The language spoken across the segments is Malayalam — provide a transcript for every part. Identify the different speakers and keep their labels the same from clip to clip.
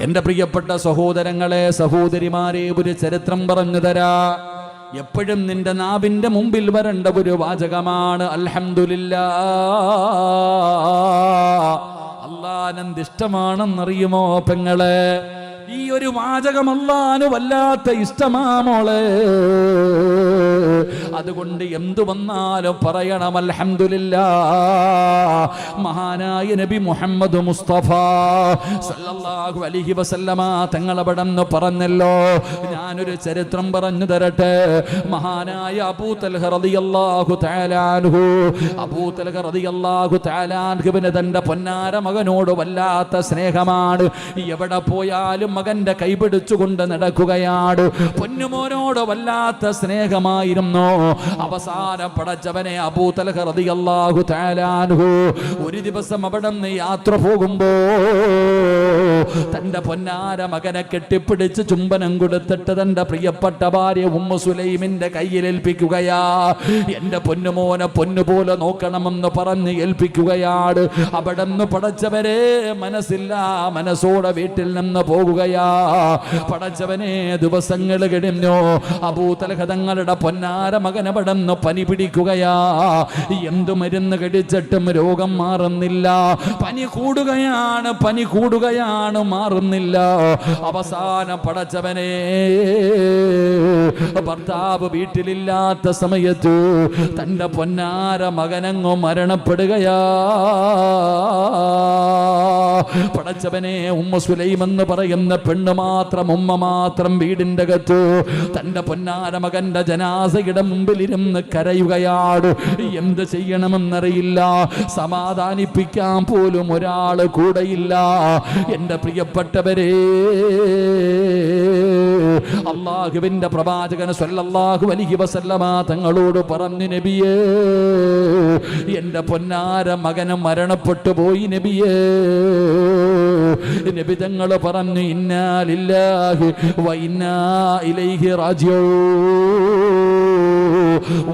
Speaker 1: എന്റെ പ്രിയപ്പെട്ട സഹോദരങ്ങളെ സഹോദരിമാരെ ഒരു ചരിത്രം പറഞ്ഞു തരാ. എപ്പോഴും നിന്റെ നാവിന്റെ മുമ്പിൽ വരേണ്ട ഒരു വാചകമാണ് അൽഹംദുലില്ലാ. അള്ളാനന്ദിഷ്ടമാണെന്നറിയുമോ പെങ്ങളെ? ഈ ഒരു വാചകമല്ലാനു വല്ലാത്ത ഇഷ്ടമാ മോളെ. അതുകൊണ്ട് എന്തു വന്നാലും പറയണം അൽഹംദുലില്ലാ മഹാനായ നബി മുഹമ്മദ് മുസ്തഫ സല്ലല്ലാഹു അലൈഹി വസല്ലമ തങ്ങളവിടെന്ന് പറഞ്ഞല്ലോ ഞാനൊരു ചരിത്രം പറഞ്ഞു തരട്ടെ. മഹാനായ അബൂ തൽഹ റളിയല്ലാഹു തആലാൻഹു അബൂ തൽഹ റളിയല്ലാഹു തആലാൻഹുവിന് തന്റെ പൊന്നാര മകനോട് വല്ലാത്ത സ്നേഹമാണ്. എവിടെ പോയാലും മകന്റെ കൈപിടിച്ചുകൊണ്ട് നടക്കുകയാണ് പൊന്നുമോനോട് വല്ലാത്ത സ്നേഹമായിരുന്നു? അവസാനം പടച്ചവനെ അബൂ തൽഹ റളിയല്ലാഹു തആല ഒരു ദിവസം അവിടെ നിന്ന് യാത്ര പോകുമ്പോ തന്റെ പൊന്നാര മകനെ കെട്ടിപ്പിടിച്ച് ചുംബനം കൊടുത്തിട്ട് തന്റെ പ്രിയപ്പെട്ട ഭാര്യ ഉമ്മ സുലൈമിന്റെ കയ്യിൽ ഏൽപ്പിക്കുകയാ. എന്റെ പൊന്നുമോനെ പൊന്നുപോലെ നോക്കണമെന്ന് പറഞ്ഞ് ഏൽപ്പിക്കുകയാണ് അവിടെ നിന്ന് പടച്ചവരെ മനസ്സില്ല മനസ്സോടെ വീട്ടിൽ നിന്ന് പോകുകയാ പടച്ചവനെ ദിവസങ്ങൾ കഴിഞ്ഞു? അഭൂതലഹതങ്ങളുടെ പൊന്നാര മകൻ പടന്ന് പനി പിടിക്കുകയാ. എന്തു മരുന്ന് കടിച്ചിട്ടും രോഗം മാറുന്നില്ല. പനി കൂടുകയാണ് പനി കൂടുകയാണ് മാറുന്നില്ല. അവസാന പടച്ചവനെ ഭർത്താവ് വീട്ടിലില്ലാത്ത സമയത്ത് തന്റെ പൊന്നാര മകനങ്ങോ മരണപ്പെടുകയാ. പടച്ചവനെ ഉമ്മ സുലൈം എന്ന് പറയുന്ന പെണ്ണ് മാത്രം ഉമ്മ മാത്രം വീടിന്റെ അകത്ത്. തന്റെ പൊന്നാര മകന്റെ ജനാസയുടെ മുമ്പിൽ ഇരുന്ന് കരയുകയാണ് എന്ത് ചെയ്യണമെന്നറിയില്ല. സമാധാനിപ്പിക്കാൻ പോലും ഒരാൾ കൂടെയില്ല. എന്റെ പ്രിയപ്പെട്ടവരെ അള്ളാഹുവിന്റെ പ്രവാചകൻ സ്വല്ലാഹു അലൈഹി വസല്ലമ തങ്ങളോട് പറഞ്ഞു നബിയേ എന്റെ പൊന്നാര മകന് മരണപ്പെട്ടു പോയി നബിയേ. നബി തങ്ങൾ പറഞ്ഞു ഇന്നാലില്ലാഹി വ ഇന്നാ ഇലൈഹി റാജിഊ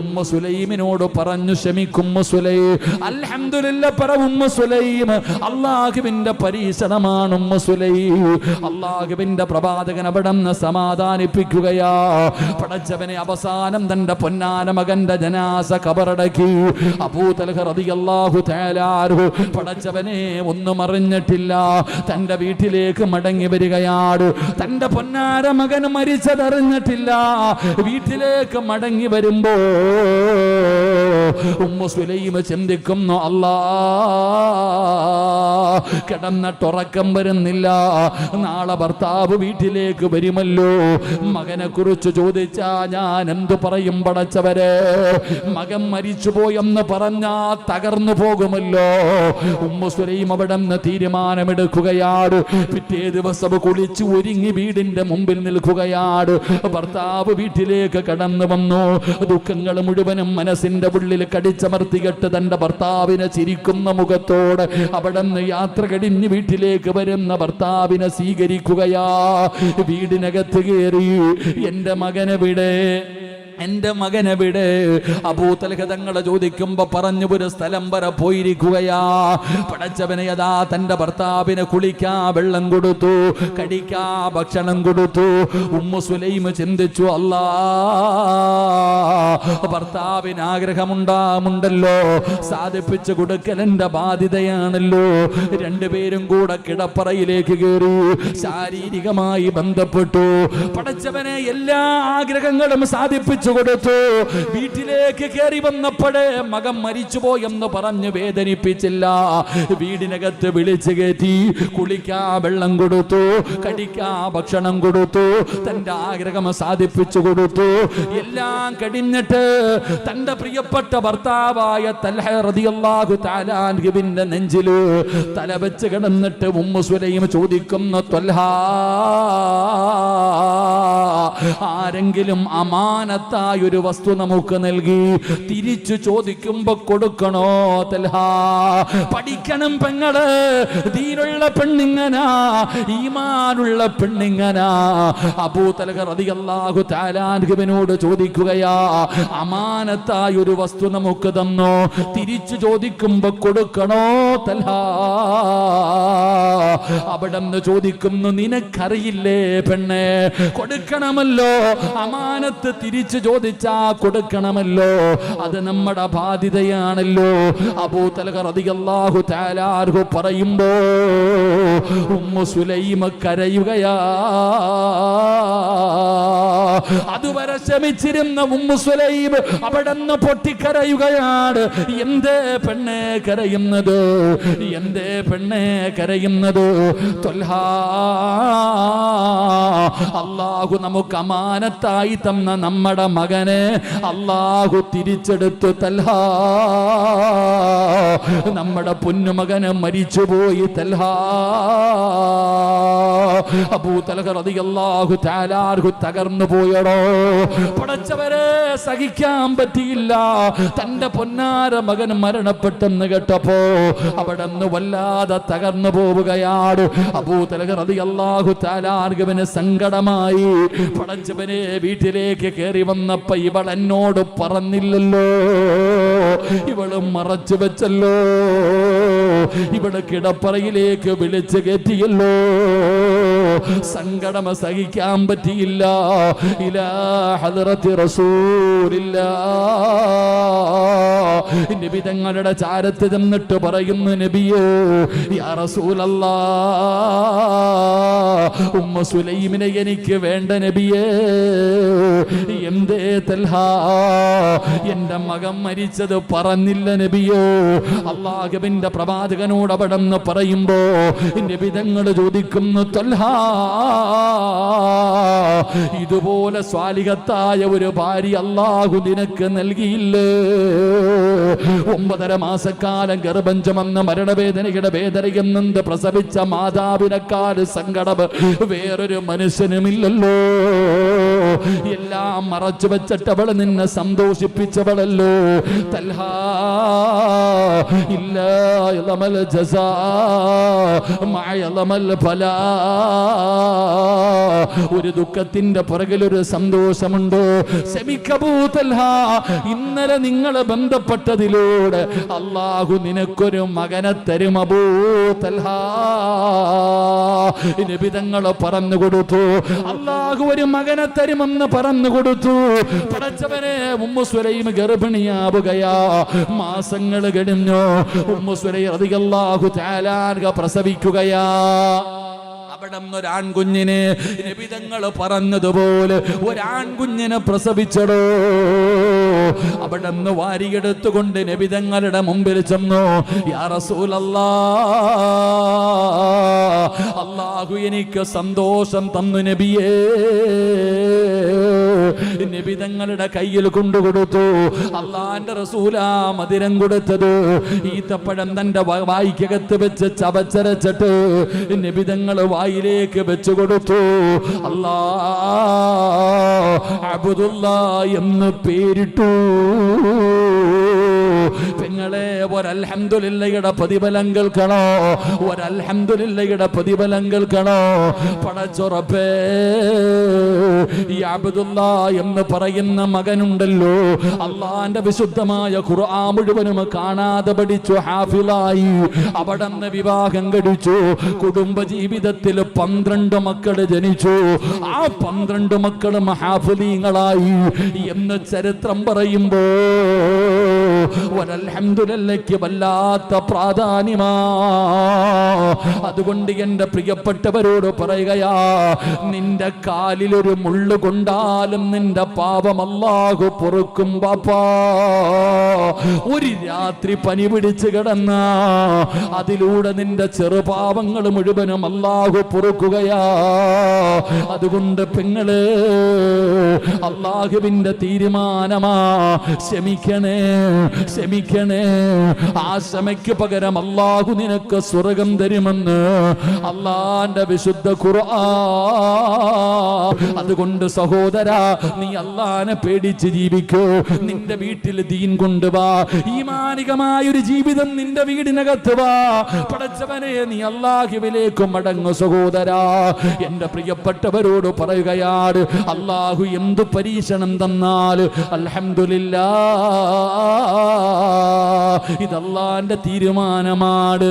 Speaker 1: ഉമ്മ സുലൈമിനോട് പറഞ്ഞു ക്ഷമിക്കും ഉമ്മ സുലൈം. അൽഹംദുലില്ല പറ ഉമ്മ സുലൈം. അള്ളാഹുവിന്റെ പരീക്ഷണമാണ് ഉമ്മ സുലൈം. അള്ളാഹുവിന്റെ പ്രവാചകൻ അവിടെ സമാധാനിപ്പിക്കുകയാ. പടച്ചവനെ അവസാനം തന്റെ പൊന്നാന മകന്റെ ജനാസ കബറടക്കി. അബൂതൽഹു പടച്ചവനെ ഒന്നും അറിഞ്ഞിട്ടില്ല. തന്റെ വീട്ടിലേക്ക് മടങ്ങി വരികയാണ് തന്റെ പൊന്നാര മകൻ മരിച്ചതറിഞ്ഞിട്ടില്ല. വീട്ടിലേക്ക് മടങ്ങി വരുമ്പോ ഉമ്മ സുലൈമ ചിന്തിക്കുന്നു അല്ലാ കിടന്നിട്ടുറക്കം വരുന്നില്ല. നാളെ ഭർത്താവ് വീട്ടിലേക്ക് വരുമല്ലോ. മകനെ കുറിച്ച് ചോദിച്ചാ ഞാൻ എന്തു പറയും പടച്ചവരെ? മകൻ മരിച്ചുപോയെന്ന് പറഞ്ഞാ തകർന്നു പോകുമല്ലോ. ഉമ്മ സുലൈം അവിടെ നിന്ന് തീരുമാനമെടുക്കുകയാണ് പിറ്റേ ദിവസം കുളിച്ച് ഒരുങ്ങി വീടിന്റെ മുമ്പിൽ നിൽക്കുകയാണ് ഭർത്താവ് വീട്ടിലേക്ക് കടന്നു വന്നു. ദുഃഖങ്ങൾ മുഴുവനും മനസ്സിന്റെ ഉള്ളിൽ കടിച്ചമർത്തികെട്ട് തന്റെ ഭർത്താവിനെ ചിരിക്കുന്ന മുഖത്തോട് അവിടെ നിന്ന് യാത്ര കഴിഞ്ഞ് വീട്ടിലേക്ക് വരുന്ന ഭർത്താവിനെ സ്വീകരിക്കുകയാ. വീടിനകത്ത് കയറി എന്റെ മകനെവിടെ എന്റെ മകനെവിടെ അബൂതലഹ തങ്ങളെ ചോദിക്കുമ്പോ പറഞ്ഞു ഒരു സ്ഥലം വരെ പോയിരിക്കുകയാ. പടച്ചവനെ യഥാ തന്റെ ഭർത്താവിനെ കുളിക്കാ വെള്ളം കൊടുത്തു കടിക്കാ ഭക്ഷണം കൊടുത്തു. ഉമ്മു സുലൈമ ചിന്തിച്ചു അല്ലാ ഭർത്താവിന് ആഗ്രഹമുണ്ടാമുണ്ടല്ലോ സാധിപ്പിച്ചു കൊടുക്കൽ എന്റെ ബാധ്യതയാണല്ലോ. രണ്ടുപേരും കൂടെ കിടപ്പറയിലേക്ക് കയറി ശാരീരികമായി ബന്ധപ്പെട്ടു. പടച്ചവനെ എല്ലാ ആഗ്രഹങ്ങളും സാധിപ്പിച്ചു കൊടുത്തു. വീട്ടിലേക്ക് കയറി വന്നപ്പോഴേ മകൻ മരിച്ചുപോയെന്ന് പറഞ്ഞ് വേദനിപ്പിച്ചില്ല. വീടിനകത്ത് വിളിച്ചു കയറ്റി കുളിക്കാ വെള്ളം കൊടുത്തു കടിക്കാ ഭക്ഷണം കൊടുത്തു തന്റെ ആഗ്രഹം സാധിപ്പിച്ചു കൊടുത്തു. എല്ലാം കഴിഞ്ഞിട്ട് തന്റെ പ്രിയപ്പെട്ട ഭർത്താവായ തൽഹ റളിയല്ലാഹു തആല അൻഹുവിന്റെ നെഞ്ചിൽ തല വെച്ച് കിടന്നിട്ട് ഉമ്മു ചോദിക്കുന്ന തൊല്ലാ ആരെങ്കിലും അമാനത്തായ ഒരു വസ്തു നമുക്ക് നൽകി തിരിച്ചു ചോദിക്കുമ്പോ കൊടുക്കണോ തൽഹാ? പഠിക്കണം പെങ്ങൾ ദീനുള്ള പെണ്ണിങ്ങനാ ഈമാനുള്ള പെണ്ണിങ്ങനാ. അബൂ തലഹ റളിയല്ലാഹു താലാൻഹുവിനോട് ചോദിക്കുകയാ അമാനത്തായ ഒരു വസ്തു നമുക്ക് തന്നോ? തിരിച്ചു ചോദിക്കുമ്പോ കൊടുക്കണോ തൽഹാ? അവിടെ നിന്ന് ചോദിക്കുന്നു നിനക്കറിയില്ലേ പെണ്ണേ പെണ്ണെ കൊടുക്കണമല്ലോ. അമാനത്ത് തിരിച്ചു ചോദിച്ചാ കൊടുക്കണമല്ലോ. അത് നമ്മുടെ ബാധ്യതയാണല്ലോ. അബൂ തലഹ റളിയല്ലാഹു താലാർഹു പറയുമ്പോ ഉമ്മു സുലൈമ കരയുകയാ. അതുവരെ ശമിച്ചിരുന്ന ഉമ്മു സുലൈബ് അവിടെ നിന്ന് പൊട്ടിക്കരയുകയാണ്. എന്തേ പെണ്ണെ കരയുന്നത്? എന്തേ പെണ്ണെ കരയുന്നത്? അള്ളാഹു നമുക്ക് അമാനത്തായി തന്ന നമ്മുടെ മകനെ അള്ളാഹു തിരിച്ചെടുത്ത്. തൽഹാ നമ്മുടെ പൊന്നുമകന് മരിച്ചുപോയി. തൽഹാ അബൂ തലഹ റളിയല്ലാഹു തആലാഹു തകർന്നു പോയടോ. പടച്ചവരെ സഹിക്കാൻ പറ്റിയില്ല. തന്റെ പൊന്നാര മകൻ മരണപ്പെട്ടെന്ന് കേട്ടപ്പോ അവിടെ വല്ലാതെ തകർന്നു പോവുകയാണ്. അബൂ തലഹ റളിയല്ലാഹു തആലാഹുവിന് സങ്കടമായി. പടച്ചവനെ വീട്ടിലേക്ക് കയറി വന്നപ്പോ ഇവൾ എന്നോട് പറഞ്ഞില്ലല്ലോ. ഇവൾ മറച്ചു വെച്ചല്ലോ. ഇവിടെ കിടപ്പറയിലേക്ക് വിളിച്ചു കയറ്റിയല്ലോ സങ്കടം സഹിക്കാൻ പറ്റിയില്ല. ഇലാ ഹദ്റത്തി റസൂലില്ലാ. നബി തങ്ങളുടെ ചാരത്ത് ചെന്നിട്ട് പറയുന്നു നബിയോ യാ റസൂലല്ലാ ഉമ്മ സുലൈമിനെ എനിക്ക് വേണ്ട നബിയേ. എന്തേ തൽഹ എന്റെ മകൻ മരിച്ചത് പറഞ്ഞില്ല നബിയോ. അള്ളാഹുബിന്റെ പ്രവാചകനോട് അവിടെ പറയുമ്പോ നബി തങ്ങൾ ചോദിക്കുന്നു ഇതുപോലെ സ്വാലികത്തായ ഒരു ഭാര്യ അള്ളാഹു നിനക്ക് നൽകിയില്ലേ? ഒമ്പതര മാസക്കാലം ഗർഭം മരണവേദനയുടെ നിന്ന് പ്രസവിച്ച മാതാവിനെക്കാൾ സങ്കടം വേറൊരു മനുഷ്യനുമില്ലല്ലോ. എല്ലാം മറച്ചു വെച്ചിട്ടവൾ നിന്നെ സന്തോഷിപ്പിച്ചവളല്ലോ. തൽഹാ. ഇല്ല ജസാ ഫലാ. ഒരു ദുഃഖത്തിന്റെ പുറകിൽ ഒരു സന്തോഷമുണ്ടോ? ശമിക്കബൂതൽഹ ഇന്നലെ നിങ്ങളെ ബന്ധപ്പെട്ടതിലൂടെ അള്ളാഹു നിനക്കൊരു മകനെ തരും അബൂതൽഹ. നിബിതങ്ങളെ പറഞ്ഞു കൊടുത്തു അള്ളാഹു ഒരു മകനെ തരുമെന്ന് പറഞ്ഞു കൊടുത്തു പടച്ചവനെ ഉമ്മു സുലൈം ഗർഭിണിയാവുകയാ. മാസങ്ങൾ കഴിഞ്ഞു. ഉമ്മു അധികം റളിയല്ലാഹു തആല പ്രസവിക്കുകയാ. അവിടെ ഒരാൺകുഞ്ഞിനെ നിബിതങ്ങൾ പറഞ്ഞതുപോലെ ഒരാൺകുഞ്ഞിനെ പ്രസവിച്ചടോ. അവിടെ നിന്ന് വാരിയെടുത്തുകൊണ്ട് നബിതങ്ങളുടെ മുമ്പിൽ ചെന്നു. അള്ളാഹു എനിക്ക് സന്തോഷം തന്നു നബിയേ. നിബിതങ്ങളുടെ കയ്യിൽ കൊണ്ടുകൊടുത്തു. അള്ളാന്റെ റസൂലാ മധുരം കൊടുത്തത്. ഈത്തപ്പഴം തന്റെ വായിക്കകത്ത് വെച്ച് ചവച്ചരച്ചിട്ട് നിബിതങ്ങൾ വായിലേക്ക് വെച്ചു കൊടുത്തു. അല്ലാ അബുദുല്ല എന്ന് പേരിട്ടു. പെങ്ങളെ ഒരൽഹംദുലില്ലയുടെ പ്രതിഫലം കേൾക്കണോ ഒരൽഹംദുലില്ലയുടെ പ്രതിഫലം കേൾക്കണോ പടച്ചുറപ്പേ ഈ അബ്ദുല്ല എന്ന് പറയുന്ന മകനുണ്ടല്ലോ. അള്ളാന്റെ വിശുദ്ധമായ ഖുർആൻ മുഴുവനും കാണാതെ പഠിച്ചു ഹാഫിലായി അവിടെ നിന്ന് വിവാഹം കഴിച്ചു കുടുംബ ജീവിതത്തിൽ പന്ത്രണ്ട് മക്കൾ ജനിച്ചു. ആ പന്ത്രണ്ട് മക്കളും ഹാഫിലീങ്ങളായി എന്ന് ചരിത്രം പറയുമ്പോ ഒരൽഹംദുലില്ലയ്ക്ക് വല്ലാത്ത പ്രാധാന്യമാ. അതുകൊണ്ട് എന്റെ പ്രിയപ്പെട്ടവരോട് പറയുകയാ നിന്റെ കാലിലൊരു മുള്ളു കൊണ്ടാലും നിന്റെ പാപം അല്ലാഹു പൊറുക്കും പാപ്പാ ഒരു രാത്രി പനി പിടിച്ച് കിടന്ന അതിലൂടെ നിന്റെ ചെറുപാപങ്ങൾ മുഴുവനും അല്ലാഹു പൊറുക്കുകയാ. അതുകൊണ്ട് പെങ്ങൾ അള്ളാഹുവിന്റെ തീരുമാനമാ ക്ഷമിക്കണേ. ക്ഷമിക്കണേ. ആ ക്ഷമയ്ക്ക് പകരം അള്ളാഹു നിനക്ക് സ്വർഗം തരുമെന്ന് അള്ളാന്റെ വിശുദ്ധ ഖുർആ അതുകൊണ്ട് സഹോദര നീ അള്ളാനെ പേടിച്ച് ജീവിക്കൂ. നിന്റെ വീട്ടിൽ ദീൻ കൊണ്ടുവാ ഈ ഒരു ജീവിതം നിന്റെ വീടിനകത്ത് വാ. പടച്ചവനെ നീ അള്ളാഹുവിലേക്ക് മടങ്ങു സഹോദര. എന്റെ പ്രിയപ്പെട്ടവരോട് പറയുകയാണ് അള്ളാഹു എന്തു പരീക്ഷണം തന്നാൽ? അൽഹംദുലില്ലാ. ഇത് അള്ളാന്റെ തീരുമാനമാണ്.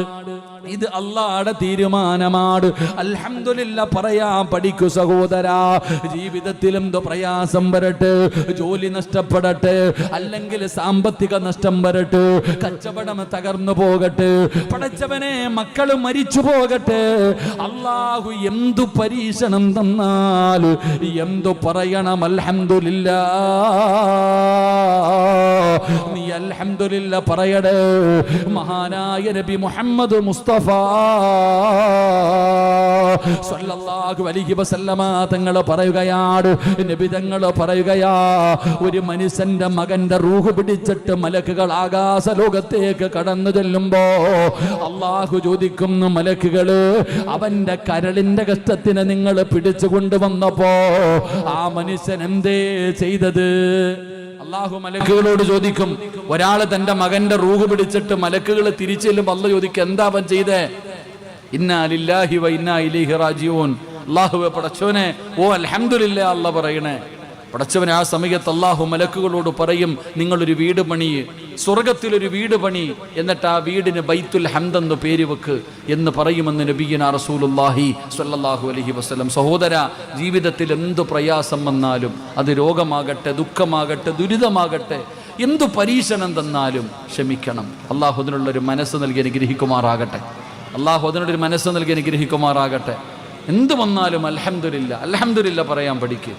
Speaker 1: ഇത് അള്ളാടെ തീരുമാനമാണ്. അൽഹംദുലില്ല പറയാ പഠിക്കു സഹോദരാ ജീവിതത്തിൽ എന്തോ പ്രയാസം വരട്ടെ ജോലി നഷ്ടപ്പെടട്ടെ അല്ലെങ്കിൽ സാമ്പത്തിക നഷ്ടം വരട്ടെ കച്ചവടം തകർന്നു പോകട്ടെ പടച്ചവനെ മക്കൾ മരിച്ചു പോകട്ടെ അള്ളാഹു എന്തു പരീക്ഷണം തന്നാൽ എന്തു പറയണം അൽഹംദുലില്ല. നീ അൽഹംദുലില്ല പറയടേ. മഹാനായ നബി മുഹമ്മദ് മുസ്തഫ സല്ലല്ലാഹു അലൈഹി വസല്ലമ തങ്ങൾ പറയുകയാണ് നബി തങ്ങൾ പറയുകയാ ഒരു മനുഷ്യന്റെ മകന്റെ റൂഹ് പിടിച്ചിട്ട് മലക്കുകൾ ആകാശ ലോകത്തേക്ക് കടന്നു ചെല്ലുമ്പോ അള്ളാഹു ചോദിക്കുന്നു മലക്കുകൾ അവന്റെ കരളിന്റെ കഷ്ടത്തിന് നിങ്ങൾ പിടിച്ചു കൊണ്ടുവന്നപ്പോ ആ മനുഷ്യൻ എന്തേ ചെയ്തത്? അള്ളാഹു മലക്കുകളോട് ചോദിക്കും ഒരാൾ തന്റെ മകന്റെ റൂഹ് പിടിച്ചിട്ട് മലക്കുകളെ തിരിച്ചെല്ലും? അല്ല ചോദിക്കും എന്താ അവൻ ചെയ്തേ? ഇന്നാലില്ലാഹി വൈ വ ഇന്നാ ഇലൈഹി റാജിഊൻ. അള്ളാഹുവെ പടച്ചോനെ ഓ അൽഹംദുലില്ലാ അല്ല പറയണേ. പടച്ചവനെ ആ സമയത്ത് അള്ളാഹു മലക്കുകളോട് പറയും നിങ്ങളൊരു വീട് പണി സ്വർഗത്തിലൊരു വീട് പണി എന്നിട്ട് ആ വീടിന് ബൈത്തുൽ ഹംദെന്ന് പേര് വെക്ക് എന്ന് പറയുമെന്ന് നബീന റസൂലുല്ലാഹി സ്വല്ലല്ലാഹു അലഹി വസ്ലം സഹോദര ജീവിതത്തിൽ എന്ത് പ്രയാസം വന്നാലും അത് രോഗമാകട്ടെ ദുഃഖമാകട്ടെ ദുരിതമാകട്ടെ എന്തു പരീക്ഷണം തന്നാലും ക്ഷമിക്കണം. അള്ളാഹു അതിനുള്ളൊരു മനസ്സ് നൽകി അനുഗ്രഹിക്കുമാറാകട്ടെ. അള്ളാഹു ഒരു മനസ്സ് നൽകി അനുഗ്രഹിക്കുമാറാകട്ടെ. എന്ത് വന്നാലും അൽഹംദുലില്ല അൽഹംദുലില്ല പറയാൻ പഠിക്കുക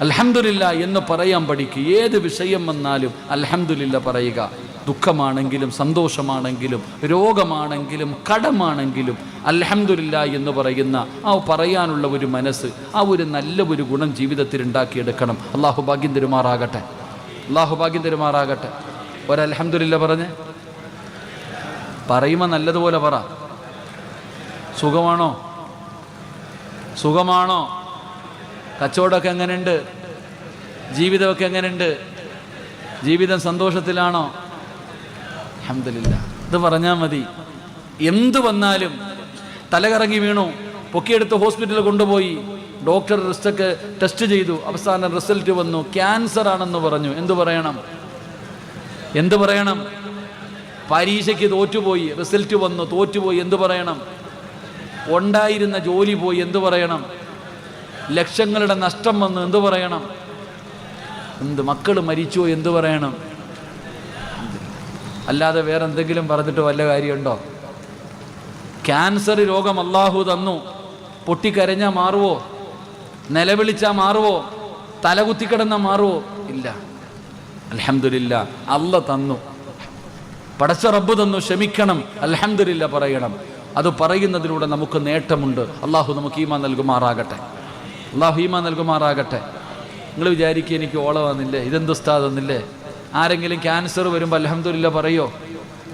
Speaker 1: അൽഹംദുലില്ല എന്ന് പറയാൻ പഠിക്കുക ഏത് വിഷയം വന്നാലും അലഹമില്ല പറയുക. ദുഃഖമാണെങ്കിലും സന്തോഷമാണെങ്കിലും രോഗമാണെങ്കിലും കടമാണെങ്കിലും അലഹമില്ല എന്ന് പറയുന്ന ആ പറയാനുള്ള ഒരു മനസ്സ് ആ ഒരു നല്ല ഒരു ഗുണം ജീവിതത്തിൽ ഉണ്ടാക്കിയെടുക്കണം. അള്ളാഹു ഭാഗ്യം തരുമാറാകട്ടെ. അള്ളാഹു ഭാഗ്യം തരുമാറാകട്ടെ. ഒരലഹമില്ല പറഞ്ഞേ? പറയുമ്പോൾ നല്ലതുപോലെ പറ. സുഖമാണോ? സുഖമാണോ? കച്ചവടമൊക്കെ എങ്ങനെയുണ്ട്? ജീവിതമൊക്കെ എങ്ങനെയുണ്ട്? ജീവിതം സന്തോഷത്തിലാണോ? അഹമ്മദില്ല ഇത് പറഞ്ഞാൽ മതി. എന്തു വന്നാലും തലകറങ്ങി വീണു പൊക്കിയെടുത്ത് ഹോസ്പിറ്റലിൽ കൊണ്ടുപോയി ഡോക്ടർ റിസ്റ്റൊക്കെ ടെസ്റ്റ് ചെയ്തു അവസാനം റിസൾട്ട് വന്നു ക്യാൻസർ ആണെന്ന് പറഞ്ഞു. എന്തു പറയണം? എന്തു പറയണം? പരീക്ഷയ്ക്ക് തോറ്റുപോയി റിസൾട്ട് വന്നു തോറ്റുപോയി എന്തു പറയണം? ഉണ്ടായിരുന്ന ജോലി പോയി എന്തു പറയണം? ലക്ഷങ്ങളുടെ നഷ്ടം വന്ന് എന്തു പറയണം? എന്ത് മക്കൾ മരിച്ചു എന്തു പറയണം? അല്ലാതെ വേറെ എന്തെങ്കിലും പറഞ്ഞിട്ട് വല്ല കാര്യമുണ്ടോ? ക്യാൻസർ രോഗം അള്ളാഹു തന്നു. പൊട്ടിക്കരഞ്ഞാൽ മാറുവോ? നിലവിളിച്ചാൽ മാറുവോ? തലകുത്തിക്കിടന്നാൽ മാറുവോ? ഇല്ല. അലഹമില്ല അല്ല തന്നു. പടച്ച റബ്ബ് തന്നു ക്ഷമിക്കണം. അലഹമില്ല പറയണം. അത് പറയുന്നതിലൂടെ നമുക്ക് നേട്ടമുണ്ട്. അള്ളാഹു നമുക്ക് ഈമാ നൽകുമാറാകട്ടെ. അള്ളാഹു ഹീമ നൽകുമാറാകട്ടെ. നിങ്ങൾ വിചാരിക്കുക എനിക്ക് ഓള വന്നില്ലേ ഇതെന്ത് ഉസ്താദ് വന്നില്ലേ? ആരെങ്കിലും ക്യാൻസർ വരുമ്പോൾ അലഹമില്ല പറയോ?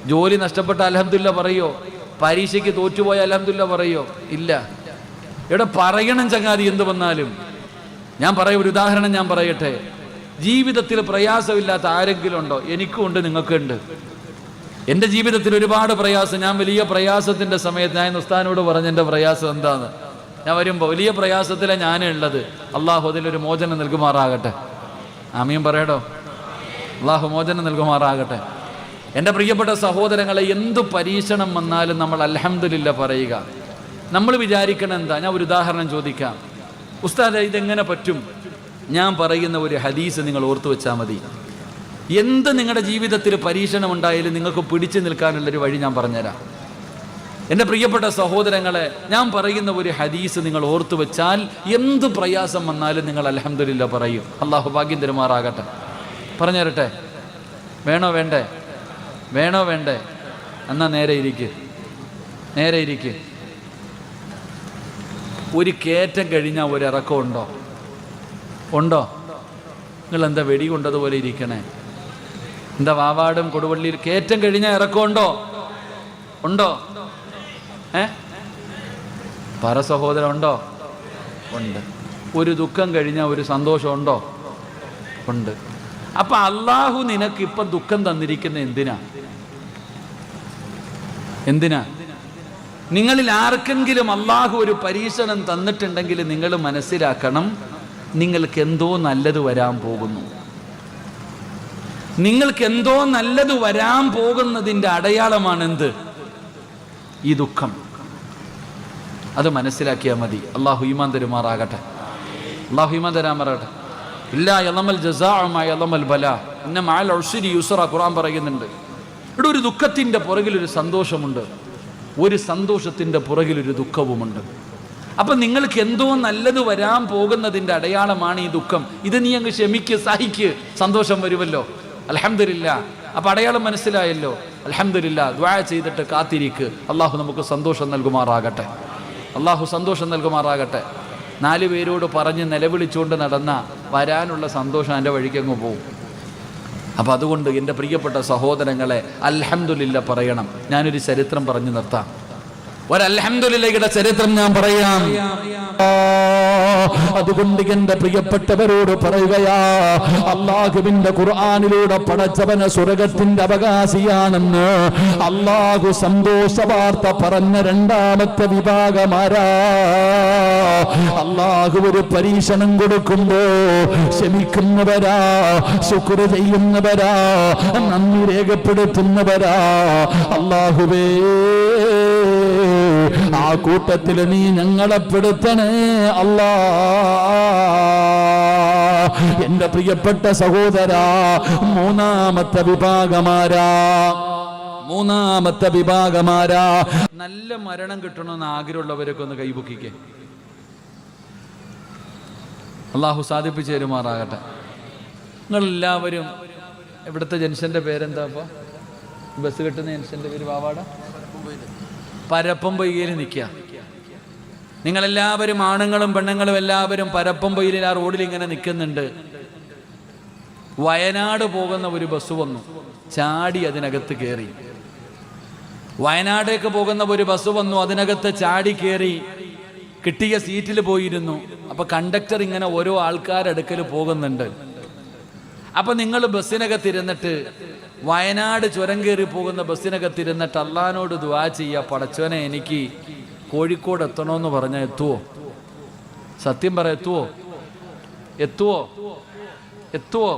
Speaker 1: ജോലി നഷ്ടപ്പെട്ട അലഹമില്ല പറയോ? പരീക്ഷയ്ക്ക് തോറ്റുപോയ അലഹമില്ല പറയോ? ഇല്ല. ഇവിടെ പറയണം ചങ്ങാതി എന്ത് വന്നാലും. ഞാൻ പറയും ഒരു ഉദാഹരണം ഞാൻ പറയട്ടെ. ജീവിതത്തിൽ പ്രയാസമില്ലാത്ത ആരെങ്കിലും ഉണ്ടോ? എനിക്കും ഉണ്ട് നിങ്ങൾക്കുണ്ട് എന്റെ ജീവിതത്തിൽ ഒരുപാട് പ്രയാസം ഞാൻ വലിയ പ്രയാസത്തിന്റെ സമയത്ത് ഞാൻ ഉസ്താനോട് പറഞ്ഞ എന്റെ പ്രയാസം എന്താണ് ഞാൻ വരുമ്പോൾ വലിയ പ്രയാസത്തിലാണ് ഞാനുള്ളത് അള്ളാഹു അതിലൊരു മോചനം നൽകുമാറാകട്ടെ. ആമീൻ പറയടോ? അള്ളാഹു മോചനം നൽകുമാറാകട്ടെ. എന്റെ പ്രിയപ്പെട്ട സഹോദരങ്ങളെ എന്ത് പരീക്ഷണം വന്നാലും നമ്മൾ അലഹമില്ല പറയുക. നമ്മൾ വിചാരിക്കണം എന്താ? ഞാൻ ഒരു ഉദാഹരണം ചോദിക്കാം. ഉസ്താദ് ഇതെങ്ങനെ പറ്റും? ഞാൻ പറയുന്ന ഒരു ഹദീസ് നിങ്ങൾ ഓർത്തു വെച്ചാൽ മതി. എന്ത് നിങ്ങളുടെ ജീവിതത്തിൽ പരീക്ഷണം ഉണ്ടായാലും നിങ്ങൾക്ക് പിടിച്ചു നിൽക്കാനുള്ളൊരു വഴി ഞാൻ പറഞ്ഞുതരാം. എന്റെ പ്രിയപ്പെട്ട സഹോദരങ്ങളെ ഞാൻ പറയുന്ന ഒരു ഹദീസ് നിങ്ങൾ ഓർത്തു വെച്ചാൽ എന്ത് പ്രയാസം വന്നാലും നിങ്ങൾ അലഹമില്ല പറയും. അള്ളാഹു ഭാഗ്യം തരുമാറാകട്ടെ. പറഞ്ഞു തരട്ടെ വേണോ വേണ്ടേ? വേണോ വേണ്ടേ? എന്നാ നേരെ ഇരിക്ക്. നേരെ ഇരിക്ക്. ഒരു കയറ്റം കഴിഞ്ഞാൽ ഒരു ഇറക്കം ഉണ്ടോ? ഉണ്ടോ? നിങ്ങൾ എന്താ വെടി കൊണ്ടതുപോലെ ഇരിക്കണേ?
Speaker 2: എന്താ വാവാടും കൊടുവള്ളിയിൽ കയറ്റം കഴിഞ്ഞാൽ ഇറക്കമുണ്ടോ ഉണ്ടോ? ഏ? ഉണ്ടോ? ഉണ്ട്. ഒരു ദുഃഖം കഴിഞ്ഞാൽ ഒരു സന്തോഷമുണ്ടോ ഉണ്ട്? അപ്പൊ അള്ളാഹു നിനക്ക് ഇപ്പം ദുഃഖം തന്നിരിക്കുന്ന എന്തിനാ? എന്തിനാ? നിങ്ങളിൽ ആർക്കെങ്കിലും അള്ളാഹു ഒരു പരീക്ഷണം തന്നിട്ടുണ്ടെങ്കിൽ നിങ്ങൾ മനസ്സിലാക്കണം നിങ്ങൾക്ക് എന്തോ നല്ലത് വരാൻ പോകുന്നു. നിങ്ങൾക്ക് എന്തോ നല്ലത് വരാൻ പോകുന്നതിന്റെ അടയാളമാണ് എന്ത് ഈ ദുഃഖം. അത് മനസ്സിലാക്കിയാൽ മതി. അള്ളാഹു ഈമാൻ തരുമാറാകട്ടെ. അള്ളാഹു ഈമാൻ തരാമാറാകട്ടെ ഇല്ല ജസാഅമായ യലമൽ ബല. എന്നെ മാൽ ഒഴ്സിരി യുസറ ഖുറാൻ പറയുന്നുണ്ട്. ഇവിടെ ഒരു ദുഃഖത്തിന്റെ പുറകിലൊരു സന്തോഷമുണ്ട്. ഒരു സന്തോഷത്തിന്റെ പുറകിലൊരു ദുഃഖവുമുണ്ട്. അപ്പം നിങ്ങൾക്ക് എന്തോ നല്ലത് വരാൻ പോകുന്നതിന്റെ അടയാളമാണ് ഈ ദുഃഖം. ഇത് നീ അങ്ങ് ക്ഷമിക്ക് സഹിക്ക്. സന്തോഷം വരുമല്ലോ. അലഹമില്ല അപ്പം അടയാളം മനസ്സിലായല്ലോ. അലഹമില്ല ദ്വാ ചെയ്തിട്ട് കാത്തിരിക്ക്. അള്ളാഹു നമുക്ക് സന്തോഷം നൽകുമാറാകട്ടെ. അള്ളാഹു സന്തോഷം നൽകുമാറാകട്ടെ. നാല് പേരോട് പറഞ്ഞ് നിലവിളിച്ചുകൊണ്ട് നടന്ന വരാനുള്ള സന്തോഷം എന്റെ വഴിക്കങ്ങ് പോവും. അപ്പോൾ അതുകൊണ്ട് എന്റെ പ്രിയപ്പെട്ട സഹോദരങ്ങളെ അൽഹംദുലില്ല പറയണം. ഞാനൊരു ചരിത്രം പറഞ്ഞു നിർത്താം. ഒരൽഹംദുലില്ലയുടെ ചരിത്രം ഞാൻ പറയാം.
Speaker 1: അതുകൊണ്ട് എന്റെ പ്രിയപ്പെട്ടവരോട് പറയുകയാ അള്ളാഹുവിന്റെ ഖുർആാനിലൂടെ പടച്ചവന സ്വർഗത്തിന്റെ അവകാശിയാണെന്ന് അള്ളാഹു സന്തോഷ വാർത്ത പറഞ്ഞ രണ്ടാമത്തെ വിഭാഗമാരാ അള്ളാഹു ഒരു പരീക്ഷണം കൊടുക്കുമ്പോ ക്ഷമിക്കുന്നവരാ ശുക്ര ചെയ്യുന്നവരാ നന്ദി രേഖപ്പെടുത്തുന്നവരാ. അള്ളാഹുവേ ആ കൂട്ടത്തിൽ നീ ഞങ്ങളെ പെടുത്തണേ അല്ലാ. എന്റെ പ്രിയപ്പെട്ട സഹോദരാ മൂന്നാമത്തെ വിഭാഗമാരാ. മൂന്നാമത്തെ വിഭാഗമാരാ.
Speaker 2: നല്ല മരണം കിട്ടണമെന്ന് ആഗ്രഹമുള്ളവരൊക്കെ ഒന്ന് കൈപൊക്കിക്കേ. അള്ളാഹു സാധിപ്പിച്ചു തരുമാറാകട്ടെ. നിങ്ങളെല്ലാവരും ഇവിടുത്തെ ജംഗ്ഷന്റെ പേരെന്താ അപ്പോൾ ബസ് കിട്ടുന്ന ജംഗ്ഷന്റെ പേര് വാവാട? പരപ്പം പൊയ്യിൽ നിൽക്കുക. നിങ്ങളെല്ലാവരും ആണുങ്ങളും പെണ്ണുങ്ങളും എല്ലാവരും പരപ്പം പൊയ്യിൽ ആ റോഡിൽ ഇങ്ങനെ നിൽക്കുന്നുണ്ട്. വയനാട് പോകുന്ന ഒരു ബസ് വന്നു. ചാടി അതിനകത്ത് കയറി. വയനാടേക്ക് പോകുന്ന ഒരു ബസ് വന്നു. അതിനകത്ത് ചാടി കയറി. കിട്ടിയ സീറ്റിൽ പോയിരുന്നു. അപ്പൊ കണ്ടക്ടർ ഇങ്ങനെ ഓരോ ആൾക്കാരെടുക്കൽ പോകുന്നുണ്ട്. അപ്പൊ നിങ്ങൾ ബസ്സിനകത്തിരുന്നിട്ട് വയനാട് ചുരം കയറി പോകുന്ന ബസ്സിനകത്തിരുന്നിട്ട് അള്ളഹാനോട് ദ്വാ ചെയ്യുക പടച്ചോനെ എനിക്ക് കോഴിക്കോട് എത്തണമെന്ന് പറഞ്ഞാൽ എത്തുവോ? സത്യം പറ എത്തുവോ? എത്തുവോ? എത്തുവോ?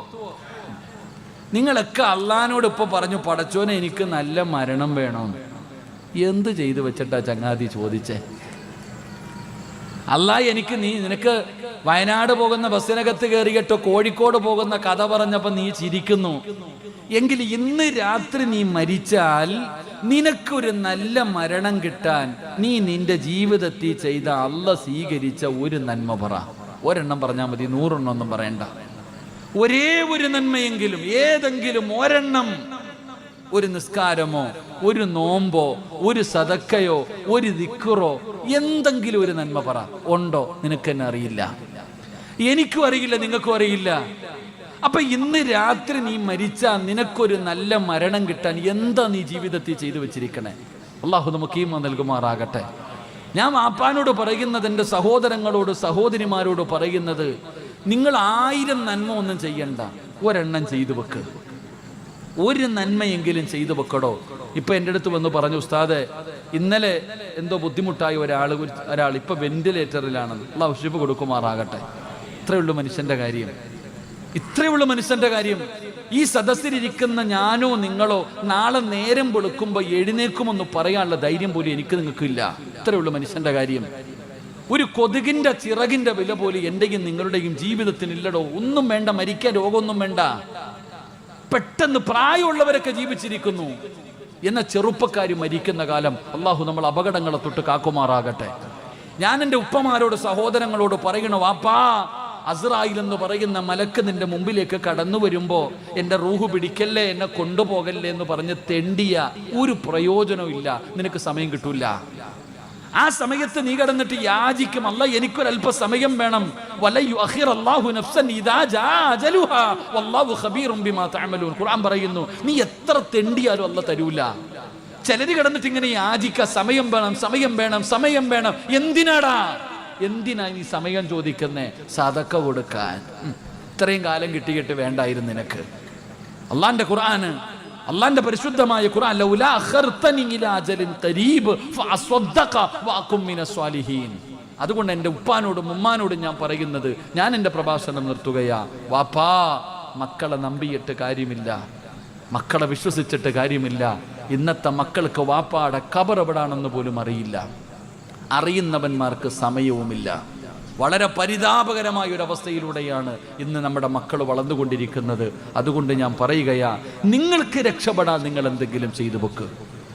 Speaker 2: നിങ്ങളൊക്കെ അള്ളഹാനോട് ഇപ്പൊ പറഞ്ഞു പടച്ചോനെ എനിക്ക് നല്ല മരണം വേണമെന്ന് എന്ത് ചെയ്തു വെച്ചിട്ടാ ചങ്ങാതി ചോദിച്ചേ? അല്ല എനിക്ക് നീ നിനക്ക് വയനാട് പോകുന്ന ബസ്സിനകത്ത് കയറിയിട്ടോ കോഴിക്കോട് പോകുന്ന കഥ പറഞ്ഞപ്പോ നീ ചിരിക്കുന്നു. എങ്കിൽ ഇന്ന് രാത്രി നീ മരിച്ചാൽ നിനക്കൊരു നല്ല മരണം കിട്ടാൻ നീ നിന്റെ ജീവിതത്തിൽ ചെയ്ത അല്ല സ്വീകരിച്ച ഒരു നന്മ പറ. ഒരെണ്ണം പറഞ്ഞാൽ മതി നൂറെണ്ണം ഒന്നും പറയണ്ട. ഒരേ ഒരു നന്മയെങ്കിലും ഏതെങ്കിലും ഒരെണ്ണം ഒരു നിസ്കാരമോ ഒരു നോമ്പോ ഒരു സതക്കയോ ഒരു ദിക്കുറോ എന്തെങ്കിലും ഒരു നന്മ പറ. ഉണ്ടോ? നിനക്ക് തന്നെ അറിയില്ല. എനിക്കും അറിയില്ല നിങ്ങൾക്കും അറിയില്ല. അപ്പൊ ഇന്ന് രാത്രി നീ മരിച്ചാൽ നിനക്കൊരു നല്ല മരണം കിട്ടാൻ എന്താ നീ ജീവിതത്തിൽ ചെയ്തു വെച്ചിരിക്കണേ? അള്ളാഹു നമുക്ക് ഈ നൽകുമാറാകട്ടെ. ഞാൻ വാപ്പാനോട് പറയുന്നത് എന്റെ സഹോദരങ്ങളോട് സഹോദരിമാരോട് പറയുന്നത് നിങ്ങൾ ആയിരം നന്മ ഒന്നും ചെയ്യണ്ട ഒരെണ്ണം ചെയ്തു വെക്ക്. ഒരു നന്മയെങ്കിലും ചെയ്തു വെക്കടോ ഇപ്പൊ എന്റെ അടുത്ത് വന്ന് പറഞ്ഞു ഉസ്താദെ ഇന്നലെ എന്തോ ബുദ്ധിമുട്ടായി ഒരാൾ ഒരാൾ ഇപ്പൊ വെന്റിലേറ്ററിലാണെന്ന് അള്ളാഹു ഷിപ്പ് കൊടുക്കുമാറാകട്ടെ. ഇത്രയുള്ളൂ മനുഷ്യന്റെ കാര്യം. ഇത്രയുള്ളൂ മനുഷ്യന്റെ കാര്യം. ഈ സദസ്സിലിരിക്കുന്ന ഞാനോ നിങ്ങളോ നാളെ നേരം വെളുക്കുമ്പോൾ എഴുന്നേക്കുമെന്ന് പറയാനുള്ള ധൈര്യം പോലും എനിക്ക് നിങ്ങൾക്ക് നിങ്ങൾക്കില്ല. ഇത്രയുള്ളൂ മനുഷ്യന്റെ കാര്യം. ഒരു കൊതുകിന്റെ ചിറകിന്റെ വില പോലും എന്റെയും നിങ്ങളുടെയും ജീവിതത്തിനില്ലടോ. ഒന്നും വേണ്ട മരിക്കാൻ രോഗമൊന്നും വേണ്ട. പെട്ടെന്ന് പ്രായമുള്ളവരൊക്കെ ജീവിച്ചിരിക്കുന്നു. എന്ന ചെറുപ്പക്കാർ മരിക്കുന്ന കാലം അള്ളാഹു നമ്മൾ അപകടങ്ങളെ തൊട്ട് കാക്കുമാറാകട്ടെ. ഞാൻ എന്റെ ഉപ്പമാരോട് സഹോദരങ്ങളോട് പറയണു വാപ്പാ അസ്രായിൽ എന്ന് പറയുന്ന മലക്ക് നിന്റെ മുമ്പിലേക്ക് കടന്നു വരുമ്പോൾ എന്റെ റൂഹ് പിടിക്കല്ലേ എന്നെ കൊണ്ടുപോകല്ലേ എന്ന് പറഞ്ഞ് തെണ്ടിയ ഒരു പ്രയോജനവും നിനക്ക് സമയം കിട്ടൂല. ആ സമയത്ത് നീ കിടന്നിട്ട് യാചിക്കും. അല്ല എനിക്കൊരല്പ സമയം വേണം ഖുർആൻ പറയുന്നു നീ എത്ര തെണ്ടിയാലും അല്ല തരൂല. ചിലര് കിടന്നിട്ട് ഇങ്ങനെ യാചിക്ക സമയം വേണം സമയം വേണം സമയം വേണം. എന്തിനാടാ? എന്തിനാ നീ സമയം ചോദിക്കുന്നേ? സതക്ക കൊടുക്കാൻ. ഇത്രയും കാലം കിട്ടിയിട്ട് വേണ്ടായിരുന്നു നിനക്ക്. അള്ളാന്റെ ഖുർആന് അള്ളാന്റെ പരിശുദ്ധമായ ഖുർആൻ അതുകൊണ്ട് എന്റെ ഉപ്പാനോടും ഉമ്മാനോടും ഞാൻ പറയുന്നത് ഞാൻ എന്റെ പ്രഭാഷണം നിർത്തുകയാ. വാപ്പാ മക്കളെ നമ്പിയിട്ട് കാര്യമില്ല. മക്കളെ വിശ്വസിച്ചിട്ട് കാര്യമില്ല. ഇന്നത്തെ മക്കൾക്ക് വാപ്പാടെ കബർ എവിടാണെന്ന് പോലും അറിയില്ല. അറിയുന്നവന്മാർക്ക് സമയവുമില്ല. വളരെ പരിതാപകരമായ ഒരു അവസ്ഥയിലൂടെയാണ് ഇന്ന് നമ്മുടെ മക്കൾ വളർന്നുകൊണ്ടിരിക്കുന്നത്. അതുകൊണ്ട് ഞാൻ പറയുകയാ നിങ്ങൾക്ക് രക്ഷപ്പെടാൻ നിങ്ങൾ എന്തെങ്കിലും ചെയ്തു വെക്ക്